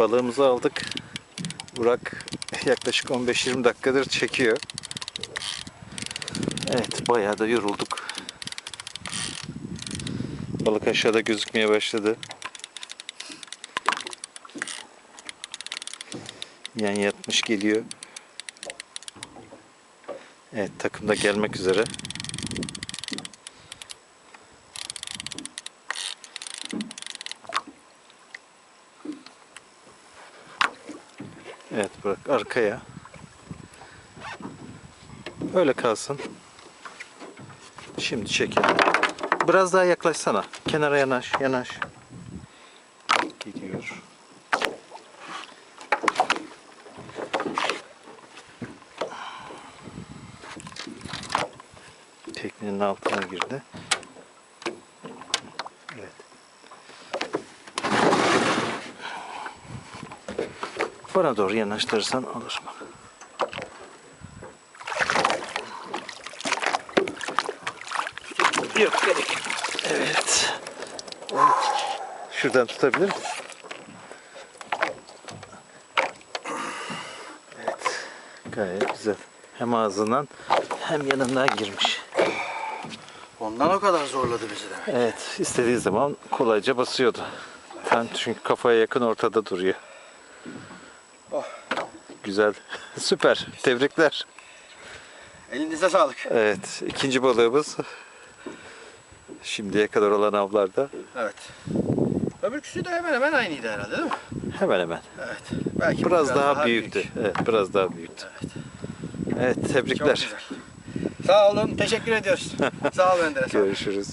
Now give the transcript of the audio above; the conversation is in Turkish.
balığımızı aldık. Burak yaklaşık 15-20 dakikadır çekiyor. Evet bayağı da yorulduk. Balık aşağıda gözükmeye başladı. Yan yatmış geliyor. Evet takım da gelmek üzere. Evet bırak arkaya. Öyle kalsın. Şimdi çekelim. Biraz daha yaklaşsana. Kenara yanaş, yanaş. Gidiyor. Teknenin altına girdi. Bana doğru yanaştırırsan mı? Yok gerek. Evet. Şuradan tutabilir misin? Evet. Gayet güzel. Hem ağzından hem yanından girmiş. Ondan o kadar zorladı bizi demek. Evet, istediği zaman kolayca basıyordu. Tam çünkü kafaya yakın ortada duruyor. Oh. Güzel. Süper. Tebrikler. Elinize sağlık. Evet, ikinci balığımız şimdiye kadar olan avlarda Evet. Öbürküsü de hemen hemen aynıydı herhalde değil mi? hemen hemen. Evet. Belki Biraz, daha, büyük. büyüktü. Evet, biraz daha büyüktü. Evet. Evet, tebrikler. güzel. Sağ olun. Teşekkür ediyoruz. Sağ ol Menderes. abi. Görüşürüz.